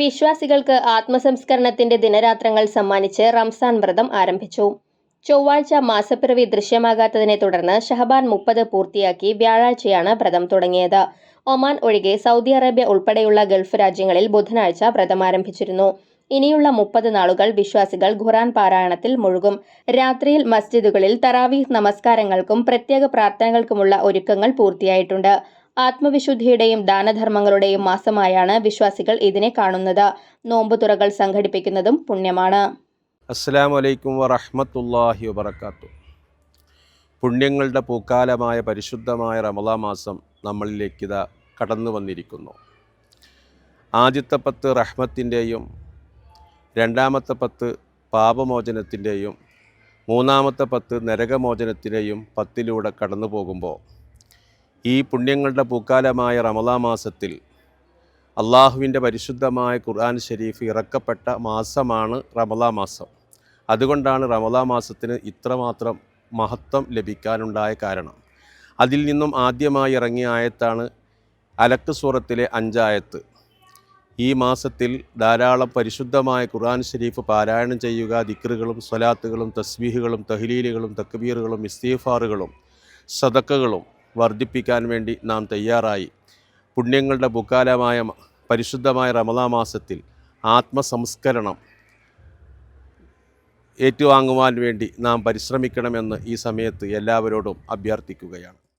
വിശ്വാസികൾക്ക് ആത്മസംസ്കരണത്തിന്റെ ദിനരാത്രങ്ങൾ സമ്മാനിച്ച് റംസാൻ വ്രതം ആരംഭിച്ചു. ചൊവ്വാഴ്ച മാസപ്പിറവി ദൃശ്യമാകാത്തതിനെ തുടർന്ന് ഷഹബാൻ മുപ്പത് പൂർത്തിയാക്കി വ്യാഴാഴ്ചയാണ് വ്രതം തുടങ്ങിയത്. ഒമാൻ ഒഴികെ സൗദി അറേബ്യ ഉൾപ്പെടെയുള്ള ഗൾഫ് രാജ്യങ്ങളിൽ ബുധനാഴ്ച വ്രതം ആരംഭിച്ചിരുന്നു. ഇനിയുള്ള മുപ്പത് നാളുകൾ വിശ്വാസികൾ ഖുറാൻ പാരായണത്തിൽ മുഴുകും. രാത്രിയിൽ മസ്ജിദുകളിൽ തറാവീഹ് നമസ്കാരങ്ങൾക്കും പ്രത്യേക പ്രാർത്ഥനകൾക്കുമുള്ള ഒരുക്കങ്ങൾ പൂർത്തിയായിട്ടുണ്ട്. ആത്മവിശുദ്ധിയുടെയും ദാനധർമ്മങ്ങളുടെയും മാസമായാണ് വിശ്വാസികൾ ഇതിനെ കാണുന്നത്. നോമ്പുതുറകൾ സംഘടിപ്പിക്കുന്നതും പുണ്യമാണ്. അസ്സാം വലൈക്കും വറഹമത്തല്ലാഹി വബർക്കാത്തു പുണ്യങ്ങളുടെ പൂക്കാലമായ പരിശുദ്ധമായ റമദാ മാസം നമ്മളിലേക്ക് ഇതാ കടന്നു വന്നിരിക്കുന്നു. ആദ്യത്തെ പത്ത് റഹ്മത്തിന്റെയും രണ്ടാമത്തെ പത്ത് പാപമോചനത്തിന്റെയും മൂന്നാമത്തെ പത്ത് നരകമോചനത്തിന്റെയും പത്തിലൂടെ കടന്നു പോകുമ്പോൾ ഈ പുണ്യങ്ങളുടെ പൂക്കാലമായ റമദാ മാസത്തിൽ അള്ളാഹുവിന്റെ പരിശുദ്ധമായ ഖുർആൻ ഷരീഫ് ഇറക്കപ്പെട്ട മാസമാണ് റമദാ മാസം. അതുകൊണ്ടാണ് റമദാ മാസത്തിന് ഇത്രമാത്രം മഹത്വം ലഭിക്കാനുണ്ടായ കാരണം. അതിൽ നിന്നും ആദ്യമായി ഇറങ്ങിയ ആയത്താണ് അലക്ക് സൂറത്തിലെ അഞ്ചായത്ത്. ഈ മാസത്തിൽ ധാരാളം പരിശുദ്ധമായ ഖുർആൻ ഷരീഫ് പാരായണം ചെയ്യുക ദിക്റുകളും സ്വലാത്തുകളും തസ്ബീഹുകളും തഹ്ലീലുകളും തക്ബീറുകളും ഇസ്തീഫാറുകളും സദക്കകളും വർദ്ധിപ്പിക്കാൻ വേണ്ടി നാം തയ്യാറായി. പുണ്യങ്ങളുടെ ബുക്കാലമായ പരിശുദ്ധമായ റമദാ മാസത്തിൽ ആത്മസംസ്കരണം ഏറ്റുവാങ്ങുവാൻ വേണ്ടി നാം പരിശ്രമിക്കണമെന്ന് ഈ സമയത്ത് എല്ലാവരോടും അഭ്യർത്ഥിക്കുകയാണ്.